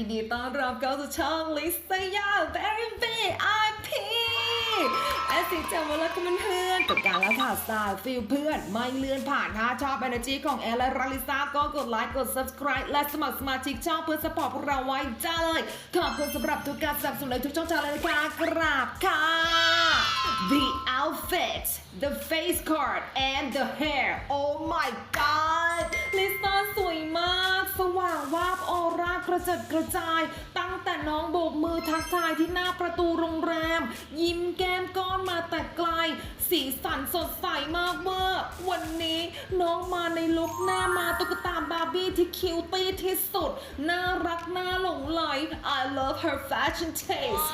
ยินดีต้อนรับเข้าสู่ช่องลิสต์ยา Very VIP แอสซิเจมาแล้วก็มันเพื่อนกับการละผ่าสายฟิลเพื่อน ไม่เลื่อนผ่านถ้าชอบ energy ของแอลและราลิซาก็กดไลค์กด subscribe และสมัครสมาชิกช่องเพื่อสปอร์ตพวกเราไว้จ้าเลย ขอบคุณสำหรับทุกการสนับสนุนในทุกช่องทางเลยนะคะกราบค่ะ The outfit the face card and the hair oh my god ร่ากระจัดกระจาย ตั้งแต่น้องโบกมือทักทายที่หน้าประตูโรงแรม ยิ้มแก้มก้อนมาแต่ไกล สีสันสดใสมากเวอร์วันนี้น้องมาในลุคหน้ามาตุ๊กตาบาร์บี้ที่คิวตี้ที่สุด น่ารักน่าหลงไหล I love her fashion taste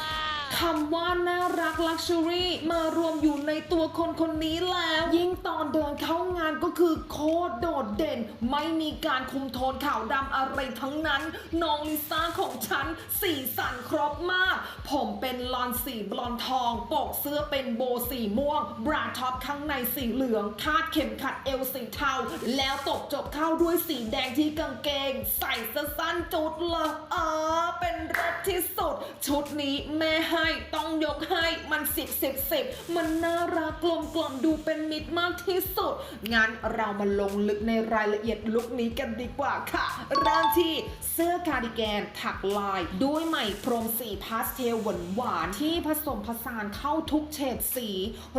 คำว่าน่ารักลักชัวรี่มารวมอยู่ในตัวคนคนนี้แล้ว ยิ่งตอนเดินเข้างานก็คือโคตรโดดเด่น ไม่มีการคุมโทนขาวดำอะไรทั้งนั้น น้องลิซ่าของฉัน สีสันครบมาก ผมเป็นลอนสีบลอนทอง ปกเสื้อเป็นโบสีม่วง บราท็อปข้างในสีเหลือง คาดเข็มขัดเอวสีเทา แล้วตบจบเข้าด้วยสีแดงที่กางเกง ใส่สั้นจุดลยเออเป็นรถที่สุด ชุดนี้แม่ให้ต้องยกให้มันสิบสิบสิบมันน่ารักกลมกล่อมดูเป็นมิตรมากที่สุด งั้นเรามาลงลึกในรายละเอียดลุคนี้กันดีกว่าค่ะ เริ่มที่เสื้อคาร์ดิแกนถักลายด้วยไหมพรมสีพาสเทลหวานๆที่ผสมผสานเข้าทุกเฉดสี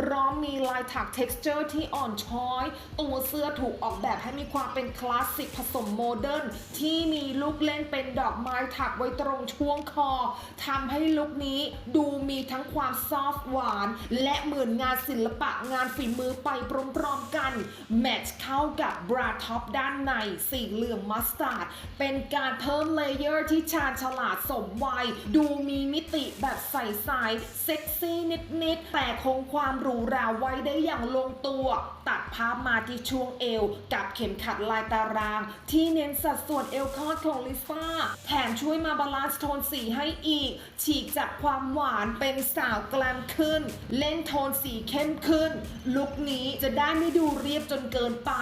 ร้อมมีลายถัก t e x t อร์ที่อ่อนช้อย ตัวเสื้อถูกออกแบบให้มีความเป็นคลาสสิกผสมโมเดิร์นที่มีลูกเล่นเป็นดอกไม้ถักไว้ตรงช่วงคอทำให้ลุคนี้ดูมีทั้งความซอฟต์หวาน และเหมือนงานศิลปะงานฝีมือไปพร้อมๆกัน แมทช์เข้ากับบราท็อปด้านในสีเหลืองมัสตาร์ด เป็นการเพิ่มเลเยอร์ที่ชาญฉลาดสมวัย ดูมีมิติแบบใสๆเซ็กซี่นิดๆ แต่คงความหรูหราไว้ได้อย่างลงตัว ตัดภาพมาที่ช่วงเอว กับเข็มขัดลายตาราง ที่เน้นสัดส่วนเอวคอดของลิซ่าแถมช่วยมาบาลานซ์โทนสีให้อีก ฉีกจากความหวานเป็นสาวกลมขึ้น เล่นโทนสีเข้มขึ้น ลุคนี้จะได้ไม่ดูเรียบจนเกินไป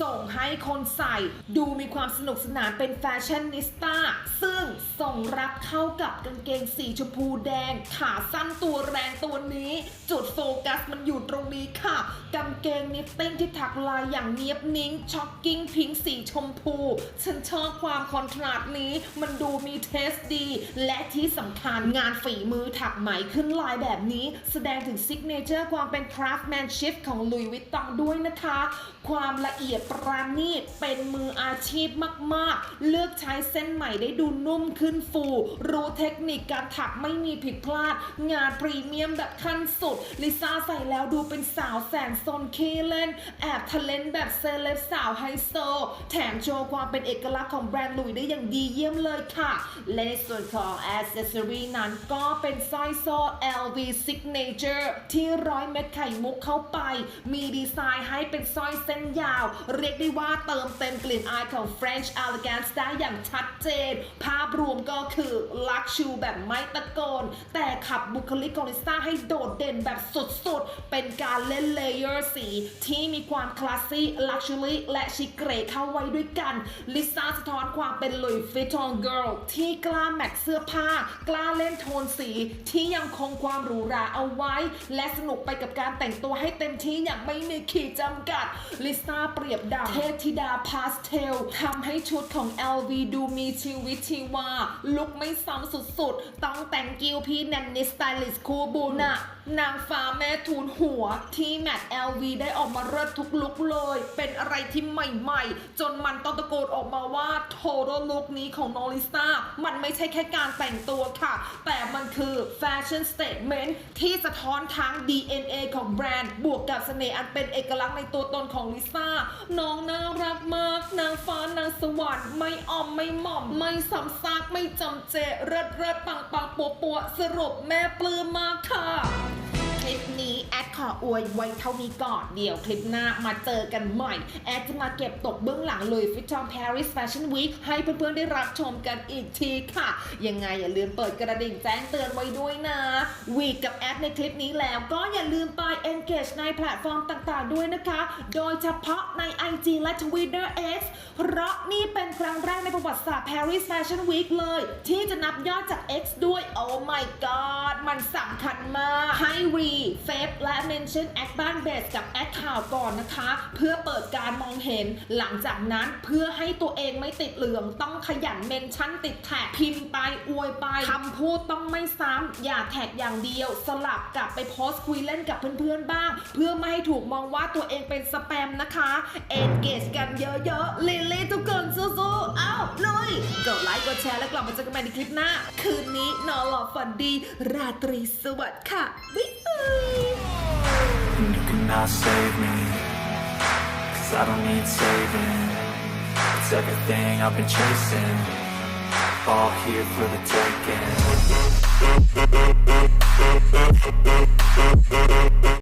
ส่งให้คนใส่ ดูมีความสนุกสนานเป็นแฟชั่นนิสต้าซึ่งส่งรับเข้ากับกางเกงสีชมพูแดง ขาสั้นตัวแรงตัวนี้ จุดโฟกัสมันอยู่ตรงนี้ค่ะ กางเกงนิตติ้งที่ถักลายอย่างเนียบนิ้งช็อกกิ้งพิงสีชมพู ฉันชอบความคอนทราสต์นี้ มันดูมีเทสดี และที่สำคัญงานฝีมือถักไหมขึ้นลายแบบนี้ แสดงถึงซิกเนเจอร์ความเป็น craftsmanship ของลุยวิตตองด้วยนะคะ ความละเอียดประณีตเป็นมืออาชีพมากๆ เลือกใช้เส้นไหมได้ดูนุ่มขึ้นฟู รู้เทคนิคการถักไม่มีผิดพลาด งานพรีเมียมแบบขั้นสุด ลิซ่าใส่แล้วดูเป็นสาวแสนซนขี้เลนแอบทะเลนแบบเซเลบสาวไฮโซ แถมโชว์ความเป็นเอกลักษณ์ของแบรนด์ลุยได้อย่างดีเยี่ยมเลยค่ะ และในส่วนของ a อ c e s s o r y นั้นก็เป็นสร้อยโซ่ LV Signature ที่ร้อยเม็ดไข่มุกเข้าไป มีดีไซน์ให้เป็นสร้อยเส้นยาว เรียกได้ว่าเติมเต็มกลิ่นอายของ French elegance ได้อย่างชัดเจน ภาพรวมก็คือลักชูแบบไม่ตะโกน แต่ขับบุคลิกของลิซ่าให้โดดเด่นแบบสุดๆ เป็นการเล่นเลเยอร์สี ที่มีความคลาสซี่ลักชัวรี่และชิเกรเข้าไว้ด้วยกันลิซ่าสะท้อนความเป็นลุยฟิตองเกิลที่กล้าแม็กเสื้อผ้ากล้าเล่นโทนสีที่ยังคงความหรูหราเอาไว้ และสนุกไปกับการแต่งตัวให้เต็มที่อย่างไม่มีขีดจำกัด ลิซ่าเปรียบดังเทพธิดาพาสเทลทำให้ชุดของ LV ดูมีชีวิตชีวา ลุกไม่ซ้ำสุดๆ ต้องแต่งกิวพี่แนนนิสไตลิสคูบูนะนางฟ้าแม่ทูลหัวที่แมท LV ได้ออกมาเลิศทุกลุกเลย เป็นอะไรที่ใหม่ๆ จนมันต้องตะโกนออกมาว่าโทโรลุกนี้ของน้องลิซ่ามันไม่ใช่แค่การแต่งตัวค่ะ แต่มันคือแฟชั่นสเตทเมนต์ที่สะท้อนทั้ง DNA ของแบรนด์ บวกกับเสน่ห์อันเป็นเอกลักษณ์ในตัวตนของลิซ่า น้องน่ารักมาก นางฟ้านางสวรรค์ไม่อ่อมไม่หม่อม ไม่สำซากไม่จำเจเริดเริดปังปังปัวปัวสรุปแม่ปลื้มมากค่ะ ลิปนี้แอดขออวยไว้เท่านี้ก่อนเดี๋ยวคลิปหน้ามาเจอกันใหม่ แอดจะมาเก็บตกเบื้องหลังเลยฟิตทอม Paris Fashion Week ให้เพื่อนๆได้รับชมกันอีกทีค่ะ ยังไงอย่าลืมเปิดกระดิ่งแจ้งเตือนไว้ด้วยนะวีกกับแอดในคลิปนี้แล้วก็อย่าลืมไป engage ในแพลตฟอร์มต่างๆด้วยนะคะ โดยเฉพาะใน IG และ Twitter X เพราะนี่เป็นครั้งแรกในประวัติศาสตร์ Paris Fashion Week เลย ที่จะนับยอดจาก X ด้วย Oh my god มันสำคัญมาก ให้รีเฟซและ mention แอดบ้านเบสกับแอดข่าวก่อนนะคะ เพื่อเปิดการมองเห็น หลังจากนั้นเพื่อให้ตัวเองไม่ติดเหลือง ต้องขยันเมนชั่นติดแท็กพิมพ์ไปอวยไปคำพูดต้องไม่ซ้ำอย่าแท็กอย่างเดียว สลับกลับไปโพสต์คุยเล่นกับเพื่อนๆบ้าง เพื่อไม่ให้ถูกมองว่าตัวเองเป็นสแปมนะคะ engage กันเยอะๆลิลลี่ทุกคนสู้ๆเอ้าลุยกดไลค์กดแชร์แล้วกลับมาเจอกันใหม่ในคลิปหน้า คืนนี้นอนหลับฝันดี ราตรีสวัสดิ์ค่ะบ๊ายบาย And you cannot save me Cause I don't need saving It's everything I've been chasing All here for the taking